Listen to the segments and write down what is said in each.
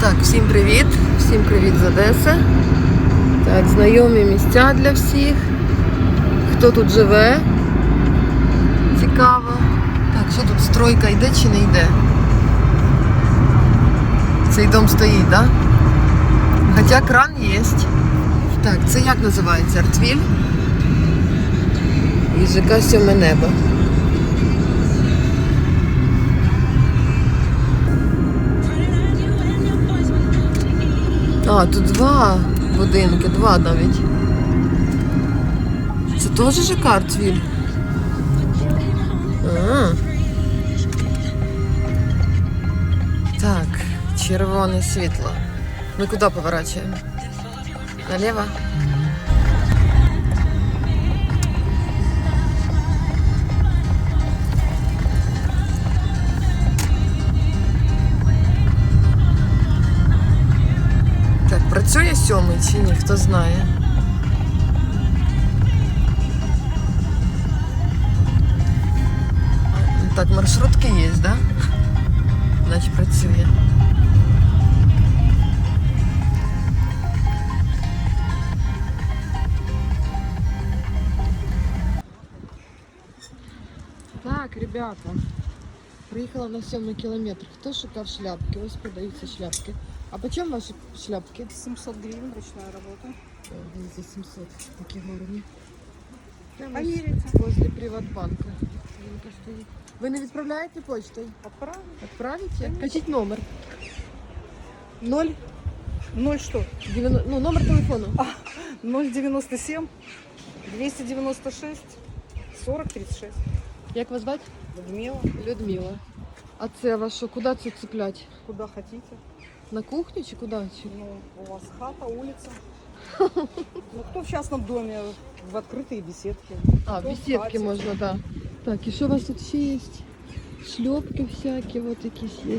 Так, всім привіт! Всім привіт з Одеси. Так, знайомі місця для всіх. Хто тут живе? Цікаво. Так, що тут стройка йде чи не йде? Цей дом стоїть, так? Да? Хоча кран є. Так, це як називається? Артвіль? І ЖК сьоме небо. А, тут два будинки, два навіть. Це теж ЖК Артвіль? А. Так, червоне світло. Ми куди поворачуємо? Наліво? сьомий чи ні, хто знає. А, Так, маршрутки є, да? Значить працює. Так, ребята, приїхала на сьомий кілометр. Хто шукав шляпки? Ось продаються шляпки. А по чому ваші шляпки? 700 гривен ручная работа. О, Дивіться, 700, такі гарні. Прямо Поміряйте. возле Приватбанка. Жінка стоїть. Ви не відправляєте почтою? Отправили. Відправите? Кажіть номер. 0, Ноль что? 90, ну, номер телефону. 097 296 40 36. Як вас звати? Людмила, Людмила. А це вас що, куди це цеплять? куда хотите. На кухню чи куди? Чи? Ну, у вас хата, улица. Ну, кто в частном доме, в открытые беседки. А, Кто в беседки хате. можна, так. Да. Так, і що у вас тут ще є? Шльопки всякі, от якісь є.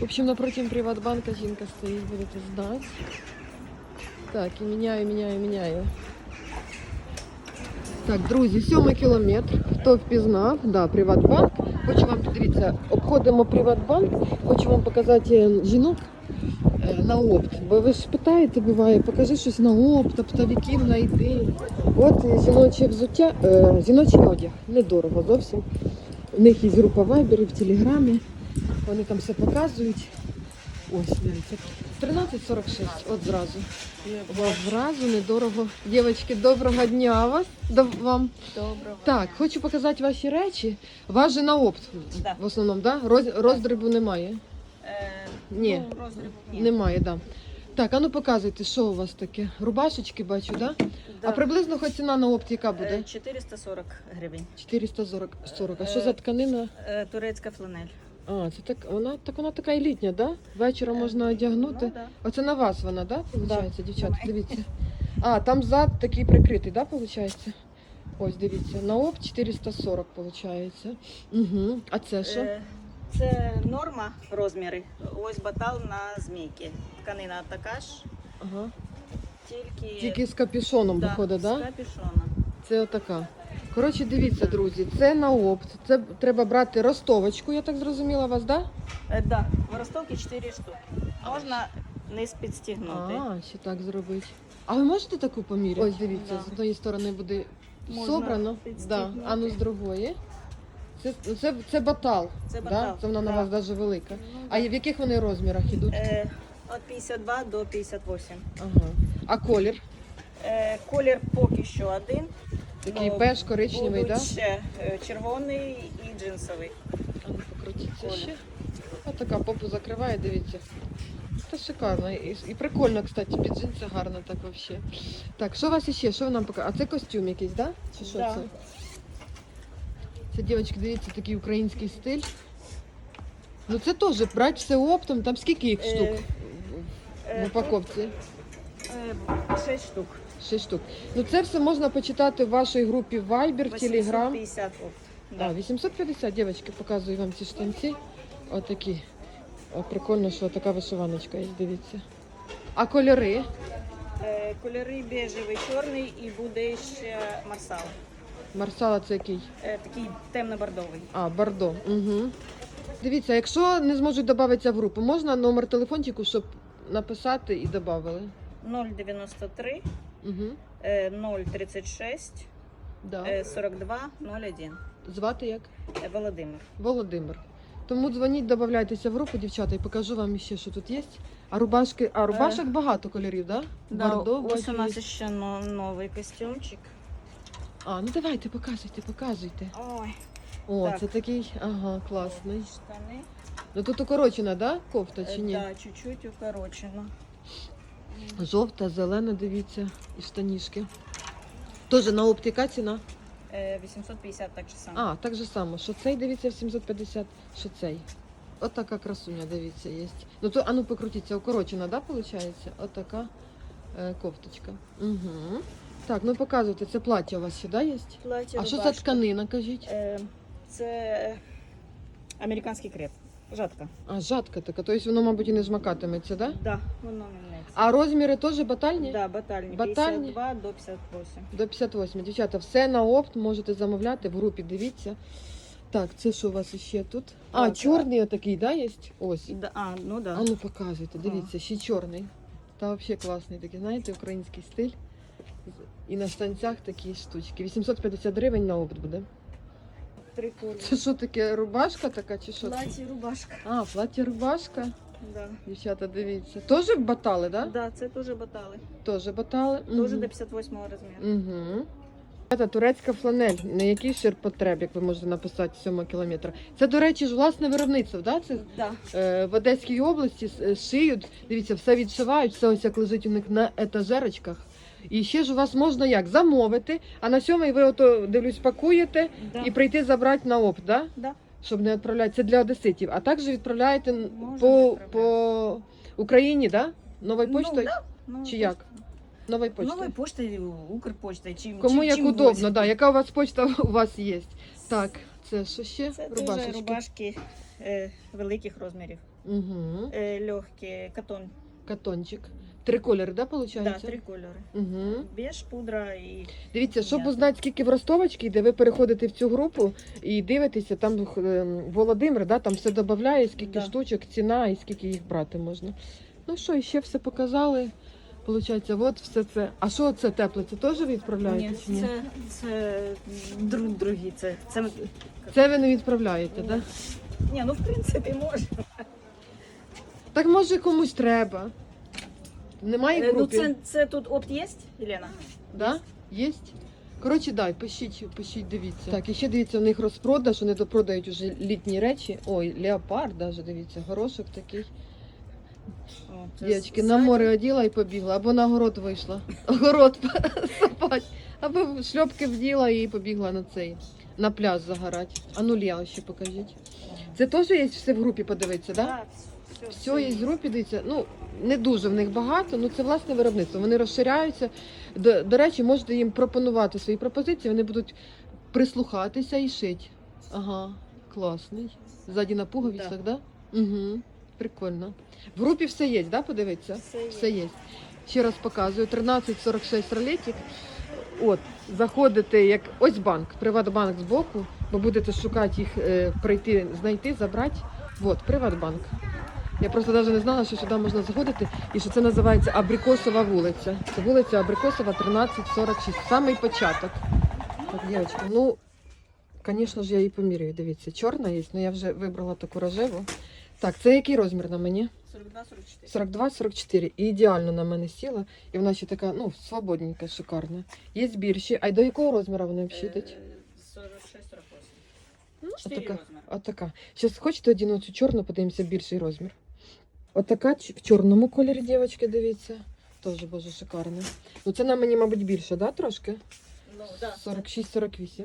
В общем, напротив Приватбанка жінка стоїть, будете знати. Так, і міняю, міняю, міняю. Так, друзі, сьомий кілометр. Хто впізнав, да, Приватбанк. Хочу вам дивіться, обходимо Приватбанк. Хочу вам показати е, жінок е, на опт. Бо ви ж питаєте, буває, покажи щось на опт, оптовиків знайди. От е, жіноче взуття, жіночий одяг. Недорого зовсім. У них є група Viber в Телеграмі. Вони там все показують. Ось, дивіться. 13,46, от зразу. Зразу недорого. Дівчатки, доброго дня вас. До вам. Доброго. Так, хочу показати ваші речі. Вас же на опт Да. в основному, да? Роз, роздрібу немає. Ні. Ну, роздріб ні. Немає, так. Да. Так, а ну показуйте, що у вас таке? Рубашечки бачу, да? Да. А приблизно хоч ціна на опт яка буде? Е, 440 гривень. 440. 40. А що за тканина? Е, Турецька фланель. А, це так, вона, так вона така і літня, да? Вечором можна одягнути. Ну, да. Оце на вас вона, да? Получається, дівчата, дивіться. А, там зад такий прикритий, да, виходить? Ось, дивіться, на ОП 440, виходить. Угу. А це що? Е, Це норма розміри. Ось батал на змійки. Тканина така ж, Ага. тільки, Тільки з капюшоном да, виходить, з да? капюшоном. Це отака. Коротше, дивіться, друзі, це на опт. Це треба брати ростовочку, я так зрозуміла вас, да? Е, Да, в ростовці 4 штуки. Можна низ підстігнути. А, ще так зробити. А ви можете таку поміряти? Ось дивіться, Да. з однієї сторони буде Можна собрано. Да. підстігнути. А ну з другої. Це, це, це батал. Це Да? батал, Це вона на да. вас навіть велика. Ну, А в яких вони розмірах йдуть? Е, Від 52 до 58. Ага. А колір? Е, Колір поки що один. Такий Ну, беж коричневий, так? Ще е, червоний і джинсовий. А ну покрутіться ще. Ось така попу закриває, дивіться. Це шикарно. І, і прикольно, кстати, під джинси гарно так взагалі. Так, що у вас ще? Що ви нам покажете? А це костюм якийсь, да? Чи що Да. це? Це, дівчатки, дивіться, такий український стиль. Ну це теж брати все оптом, там скільки їх штук Е, в Е, упаковці? Е, Шесть штук. Шість штук. Ну це все можна почитати в вашій групі Viber, Telegram. 850 опт. А, Да. 850, дівчатки, показую вам ці штанці. Отакі. О, прикольно, що така вишиваночка є, дивіться. А кольори? Е, Кольори бежевий, чорний і буде ще марсал. Марсала це який? Е, Такий темно-бордовий. А, бордо. Угу. Дивіться, якщо не зможуть додатися в групу, можна номер телефончику, щоб написати і додали. 093 Угу. е, 036 Да. е, 42 01. Звати як? Е, Володимир. Володимир. Тому дзвоніть, додавайтеся в групу, дівчата, і покажу вам ще, що тут є. А рубашки, а рубашок багато кольорів, да? Бордо, ось у нас ще новий костюмчик. А, ну давайте, показуйте, показуйте. Ой, О, Так. це такий, ага, класний. штани. Ну тут укорочена, да, кофта Е, чи ні? Да, чуть-чуть укорочено. Жовта, зелена, дивіться, і штанішки. Тоже на опт яка ціна? Е, 850 так же само. А, так же само, що цей дивіться в 750, що цей. От така красуня, дивіться, є. Ну то, а ну покрутіться, укорочена, да, виходить? От така е, кофточка. Угу. Так, ну показуйте, це плаття у вас сюди є? Плаття, А що за тканина, кажіть? Е, це американський креп. Жатка. А, жатка така, тобто воно, мабуть, і не жмакатиметься, да? Да, воно міняється. А розміри теж батальні? Да, батальні. Батальні? 52 до 58. До 58. Дівчата, все на опт можете замовляти в групі, дивіться. Так, це що у вас ще тут? А, Так, чорний отакий, да, є? Ось. Да, а, ну да. А ну показуйте, дивіться, ще чорний. Та взагалі класний такий, знаєте, український стиль. І на станцях такі штучки. 850 гривень на опт буде. Три кольори. Це що таке, рубашка така чи що? це? Плаття, рубашка. А, плаття рубашка. Да. Дівчата, дивіться. Теж батали, да? Да, це теж батали. Теж батали. Теж до 58-го розміру. Угу. Це турецька фланель, на який ширпотреб, як ви можете написати 7 кілометра. Це, до речі, ж власне виробництво, да? Це Да. е, в Одеській області шиють. Дивіться, все відшивають, все ось як лежить у них на етажерочках. І ще ж у вас можна як замовити, а на сьомий ви ото дивлюсь, пакуєте Да. і прийти забрати на опт, да? Да. Щоб не відправляти. Це для одеситів. А також відправляєте по, відправляти. по Україні, да? Новою почтою? Ну, да. Ну, Чи як? Новою почтою. Новою поштою, Укрпоштою. Чим, Кому чим, як чим удобно, да. Яка у вас почта у вас є? Так, це що ще? Це Рубашечки. рубашки е, великих розмірів. Угу. Е, легкі, катон. Катончик. Три кольори, да, виходить? Да, три кольори. Угу. Беж, пудра і Дивіться, щоб узнати, скільки в Ростовочці йде, ви переходите в цю групу і дивитеся, там ем, Володимир, да, там все додає, скільки Да. штучок, ціна і скільки їх брати можна. Ну що, і ще все показали. Получається, от все це. А що це тепле? Це теж ви відправляєте? Ні, чи ні? це, це друг, другі. Це, це... Це ви не відправляєте, так? Да? Ні, ну в принципі може. Так може комусь треба. Немає в Е, Ну групі? це, це тут опт є, Єлена? Да? Єсть? Коротше, дай, пишіть, пишіть, дивіться. Так, і ще дивіться, у них розпродаж, вони допродають уже літні речі. Ой, леопард даже, дивіться, горошок такий. О, це Дівчатки, на море оділа і побігла, або на город вийшла. Город сапать. Або в шльопки вділа і побігла на цей, на пляж загорати. А ну Ліа ще покажіть. Це теж є все в групі подивитися, так? Да? Так, все, Все є в групі, дивіться, ну не дуже в них багато, ну це власне виробництво. Вони розширяються. До, до речі, можете їм пропонувати свої пропозиції, вони будуть прислухатися і шити. Ага, класний. Ззаді на пуговицях, да? Угу. Прикольно. В групі все є, да, подивитися? Все є. Все є. Ще раз показую. 1346 ролетик. От, заходите, як ось банк, Приватбанк збоку, бо будете шукати їх, е, прийти, знайти, забрати. От, Приватбанк. Я просто навіть не знала, що сюди можна заходити і що це називається Абрикосова вулиця. Це вулиця Абрикосова 1346. Самий початок. Так, дівчатки, ну, звісно ж, я її поміряю. Дивіться, чорна є, але я вже вибрала таку рожеву. Так, це який розмір на мені? 42-44. 42-44. І ідеально на мене сіла. І вона ще така, ну, свободненька, шикарна. Є більші. А й до якого розміру вони вщитить? Е, 46-48. Ну, Чотири отака. Отака. Зараз хочете один оцю чорну, подивимося більший розмір. Отака в чорному кольорі, дівчатки, дивіться. Теж боже шикарна. Ну це на мені, мабуть, більше, да, трошки? Ну, да. 46-48.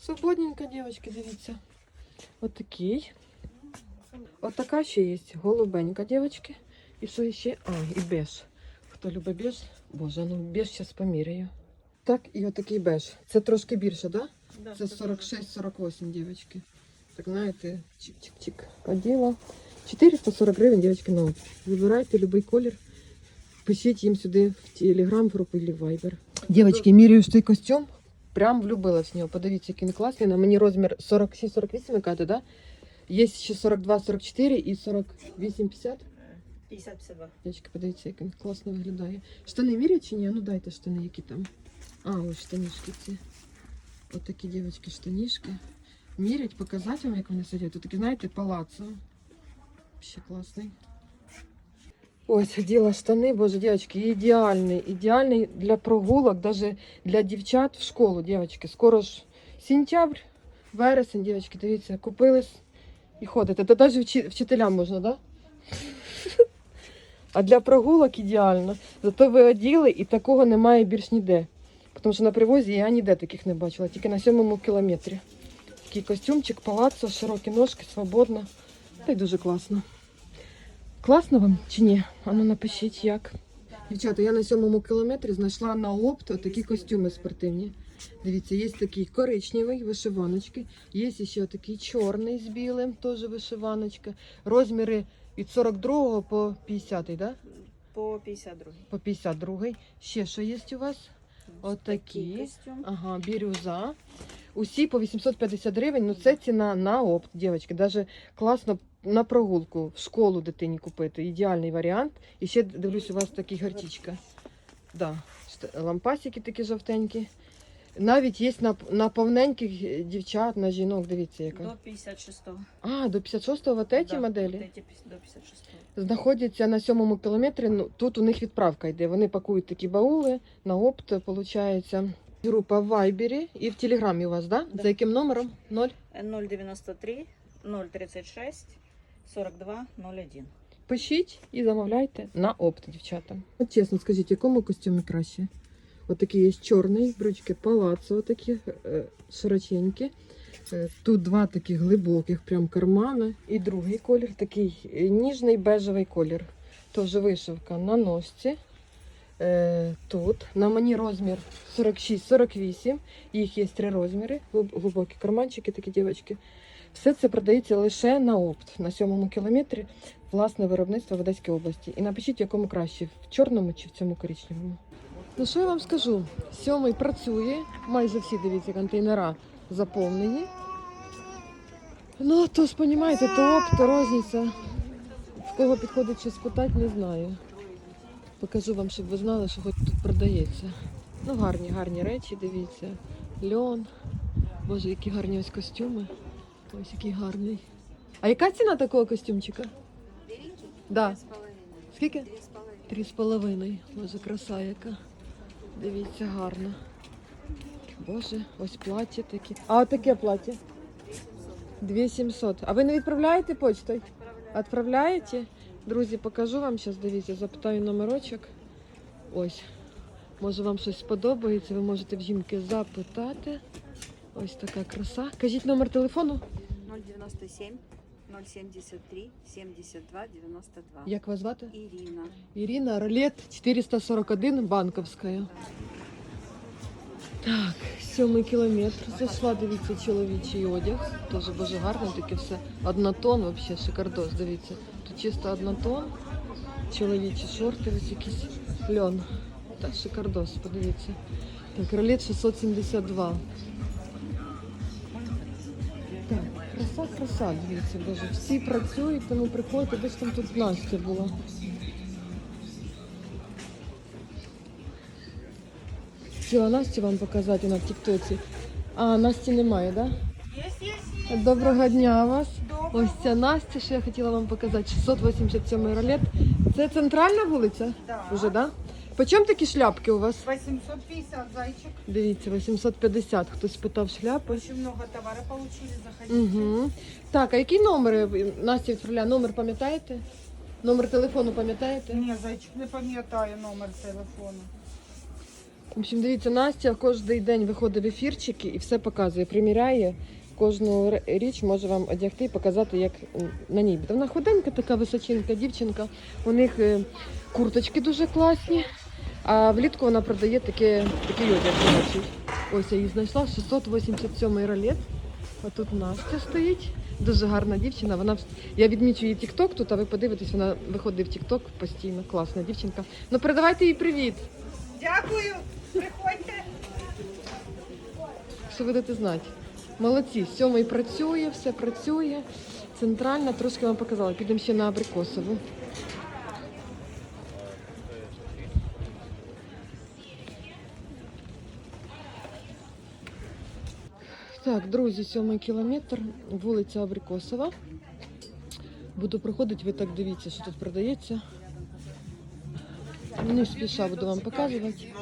Свободненька, дівчатки, дивіться. Отакий. Отака ще є. Голубенька, дівчатки. І що ще? А, і беж. Хто любить беж? Боже, ну беж зараз поміряю. Так, і отакий беж. Це трошки більше? Да? Да, Це це 46-48, дівчатки. Так знаєте, чик-чик-чик. Оділа. 440 гривень, дівчатки, на опт. Вибирайте будь-який колір. Пишіть їм сюди в Телеграм, групу или в Viber. Дівчатки, міряю ж той костюм. Прям влюбилась в нього. Подивіться, який він класний. На мені розмір 46-48, ви кажете, да? Є ще 42-44 і 48-50. 50-52. Дівчатки, подивіться, як він класно виглядає. Штани мірять чи ні? Ну дайте штани, які там. А, ось штанішки ці. От такі дівчатки штанішки. Мірять, показати вам, як вони сидять. Тут такі, знаєте, палацо. Ще класний. Ось оділа штани, боже, дівчатки, ідеальний, ідеальний для прогулок, навіть для дівчат в школу, дівчатки. Скоро ж сентябрь, вересень, дівчатки, дивіться, купили і ходите. Та навіть вчи- вчителям можна, так? Да? А для прогулок ідеально. Зато ви оділи і такого немає більш ніде. Тому що на привозі я ніде таких не бачила, тільки на сьомому кілометрі. Такий костюмчик, палаццо, широкі ножки, свободно. Та й дуже класно. Класно вам чи ні? Ану напишіть як. Дівчата, я на сьомому кілометрі знайшла на опт такі костюми спортивні. Дивіться, є такий коричневий, вишиваночки. Є ще такий чорний з білим, теж вишиваночка. Розміри від 42 по 50, да? По 52. По 52. Ще що є у вас? Отакі. костюм. Ага, бірюза. Усі по 850 гривень. Ну це ціна на опт, дівчатки. Даже класно на прогулку в школу дитині купити. Ідеальний варіант. І ще дивлюсь, у вас такі гартічка. Да. Лампасики такі жовтенькі. Навіть є на, на повненьких дівчат, на жінок, дивіться яка. До 56-го. А, до 56-го вот эти Да, моделі? пис- до 56-го. знаходяться на сьомому кілометрі. Ну, тут у них відправка йде. Вони пакують такі баули на опт, виходить. Група в Вайбері і в Телеграмі у вас, да? Да. За яким номером? 0? 093 036 42 01. Пишіть і замовляйте на опт, дівчата. От чесно, скажіть, якому костюмі краще? От такий є чорний, брючки палацо, такі е, широченькі. Е, Тут два таких глибоких прям кармани. І другий колір, такий е, ніжний бежевий колір. Теж вишивка на ножці. Е, Тут на мені розмір 46-48. Їх є три розміри, глибокі карманчики, такі дівчатки. Все це продається лише на опт на сьомому кілометрі власне виробництво в Одеській області. І напишіть, якому краще, в чорному чи в цьому коричневому. Ну що я вам скажу? Сьомий працює, майже всі дивіться контейнера заповнені. Ну, то ж, понімаєте, то опт, то розниця. В кого підходить щось питати, не знаю. Покажу вам, щоб ви знали, що хоч тут продається. Ну, гарні, гарні речі, дивіться. Льон. Боже, які гарні ось костюми. Ось який гарний. А яка ціна такого костюмчика? Да. Скільки? Три з половиною. Боже, краса яка. Дивіться, гарно. Боже, ось плаття такі. А таке плаття? 2700. А ви не відправляєте почтою? Відправляєте? Друзі, покажу вам зараз, дивіться, запитаю номерочок. Ось. Може вам щось сподобається, ви можете в жінки запитати. Ось така краса. Кажіть номер телефону. 097 073 72 92. Як вас звати? Ирина. Ирина Ролет 441 Банковська. Так, сьомий кілометр. Зайшла, дивіться, чоловічий одяг. Теж дуже гарно, таке все. Однотон, взагалі шикардос, дивіться. Тут чисто однотон. Чоловічі шорти, ось якийсь льон. Так, шикардос, подивіться. Так, ролет 672. Краса, дивіться, боже. Всі працюють, тому приходьте, десь там тут Настя була. Хотіла Насті вам показати на Тіктоці. А, Насті немає, так? Да? Доброго дня вас. Ось ця Настя, що я хотіла вам показати. 687 ролет. Це центральна вулиця? Да. Уже, да? По чому такі шляпки у вас? 850 зайчик. Дивіться, 850. Хтось питав шляпи. Очень много товара получили, заходите. Угу. Так, а який номер Настя відправляє? Номер пам'ятаєте? Номер телефону пам'ятаєте? Ні, зайчик не пам'ятаю номер телефону. В общем, дивіться, Настя кожен день виходить в ефірчики і все показує, приміряє. Кожну річ може вам одягти і показати, як на ній. Вона худенька, така височинка дівчинка. У них е, курточки дуже класні. А влітку вона продає таке, такий одяг жіночий. Ось я її знайшла, 687 ролет. А тут Настя стоїть. Дуже гарна дівчина. Вона я відмічу її тікток тут, а ви подивитесь, вона виходить в тікток постійно. Класна дівчинка. Ну передавайте їй привіт. Дякую, приходьте. що ви будете знати. Молодці, сьомий працює, все працює. Центральна, трошки вам показала. Підемо ще на абрикосову. Так, друзі, сьомий кілометр, вулиця Абрикосова. Буду проходити, ви так дивіться, що тут продається. Не спіша буду вам показувати.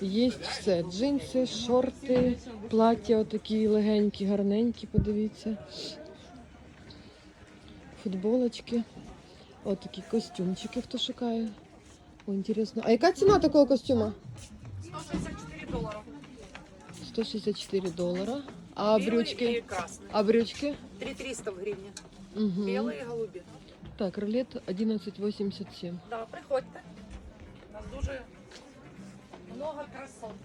Є все. Джинси, шорти, плаття отакі легенькі, гарненькі, подивіться. Футболочки. Отакі костюмчики, хто шукає. О, інтересно. А яка ціна такого костюма? 164 доллара. 164 долара. А брючки? и красный. А брючки? 3300 в гривне. Угу. Белые и голубі. Так, рулет 1187. Да, приходьте. У нас дуже много красот.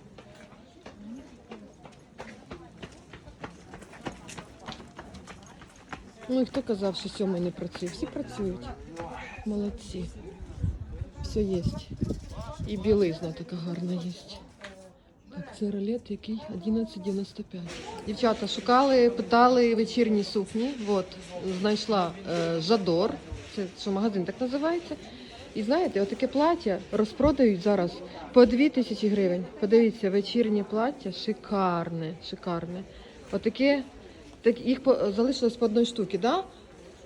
Ну і хто казав, що сьомий не працює? Всі працюють. Молодці. Все є. І білизна така гарна є. Це ролет який 11,95. Дівчата шукали, питали вечірні сукні. От, знайшла е, Жадор. Це що магазин так називається. І знаєте, отаке плаття розпродають зараз по 2 тисячі гривень. Подивіться, вечірнє плаття шикарне, шикарне. Отаке, так, їх по, залишилось по одній штуці, да?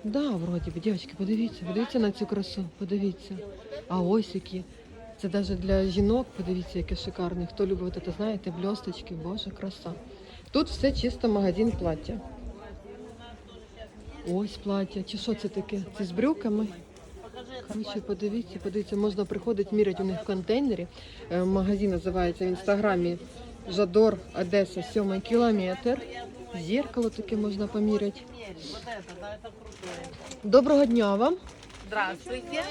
Да, вроді би, дівчатки, подивіться, подивіться на цю красу, подивіться. А ось які. Це навіть для жінок, подивіться, яке шикарне. Хто любить це, знаєте, блісточки, боже, краса. Тут все чисто магазин плаття. Ось плаття. Чи що це таке? Це з брюками? Коротше, подивіться, подивіться, можна приходити, міряти у них в контейнері. Е, Магазин називається в інстаграмі Жадор Одеса, 7 кілометр. Зеркало таке можна поміряти. Доброго дня вам. Здравствуйте.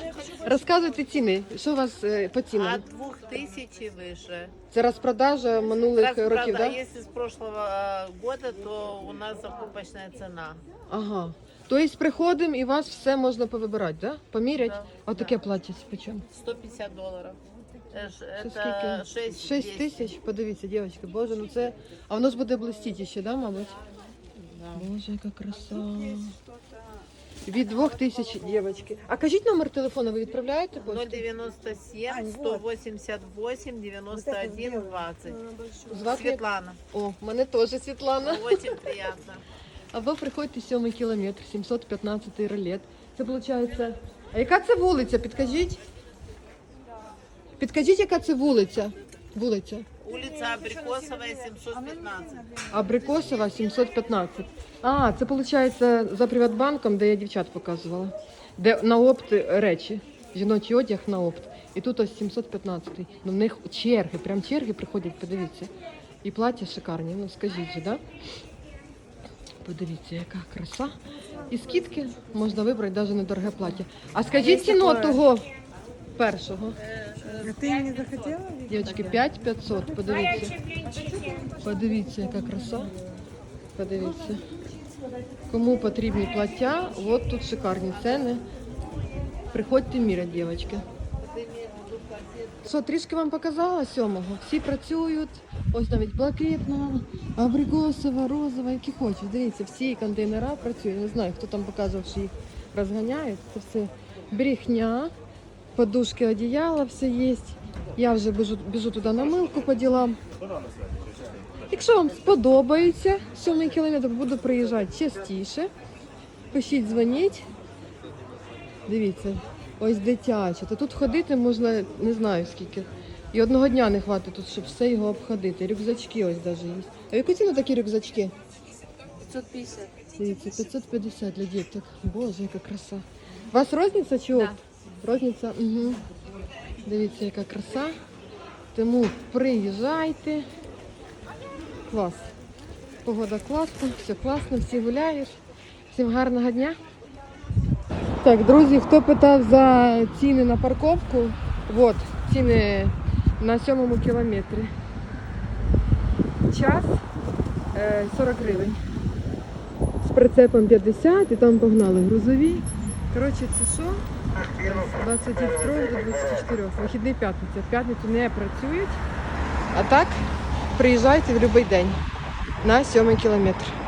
Розказуйте ціни. Що у вас е, по цінам? От 2000 и выше. Це розпродажа минулих Распрода- років, так? Да? Если с прошлого э, года, то у нас закупочная цена. Ага. Тобто приходимо і вас все можна повибирати, да? поміряти? Да, А таке плаття почем? 150 долларов. Э, ж- Це Это скільки? 6, 6 тисяч? Подивіться, дівчатки, боже, ну це. А воно ж буде блистіти ще, да, мабуть? Боже, яка краса. Від двох тисяч дівчатки. А кажіть номер телефону, ви відправляєте? пошту? 097 188 91 20. Звати як? Светлана. О, в мене теж Світлана. Очень приятно. Або приходьте сьомий кілометр, 715 ролет. Це виходить. А яка це вулиця? Підкажіть? Підкажіть, яка це вулиця? Вулиця. Улица Абрикосовая, 715. Абрикосова 715. А, це виходить за Приватбанком, де я дівчат показувала. Де на опт речі. Жіночий одяг на опт. І тут ось 715. Ну в них черги, прям черги приходять, подивіться. І плаття шикарні. Ну скажіть же, да? Подивіться, яка краса. І скидки можна вибрати навіть недороге плаття. А скажіть ціну того першого. Ты не захотела? Дівчатки, 5500, подивіться. Подивіться, яка краса. Подивіться. Кому потрібні плаття, от тут шикарні ціни. Приходьте міряти, дівчатки. Що, трішки вам показала сьомого? Всі працюють. Ось навіть блакитна, абрикосова, розова, які хочуть. Дивіться, всі контейнера працюють. Не знаю, хто там показував, що їх розганяють. Це все брехня, подушки, одіяла, все є. Я вже біжу, біжу туди на милку по ділам. Якщо вам сподобається сьомий кілометр, буду приїжджати частіше. Пишіть, дзвоніть. Дивіться, ось дитяче. То тут ходити можна не знаю скільки. І одного дня не хватить тут, щоб все його обходити. Рюкзачки ось навіть є. А в яку ціну такі рюкзачки? 550. Дивіться, 550 для діток. Боже, яка краса. У вас розниця чи опт? Розниця? Угу. Дивіться, яка краса. Тому приїжджайте. Клас. Погода класна, все класно, всі гуляють. Всім гарного дня. Так, друзі, хто питав за ціни на парковку, от ціни на сьомому кілометрі. Час е, 40 гривень з прицепом 50 і там погнали грузові. Коротше, це що? З 23 до 24. Вихідний п'ятниця. В п'ятницю не працюють. А так приїжджайте в будь-який день. на 7 кілометр.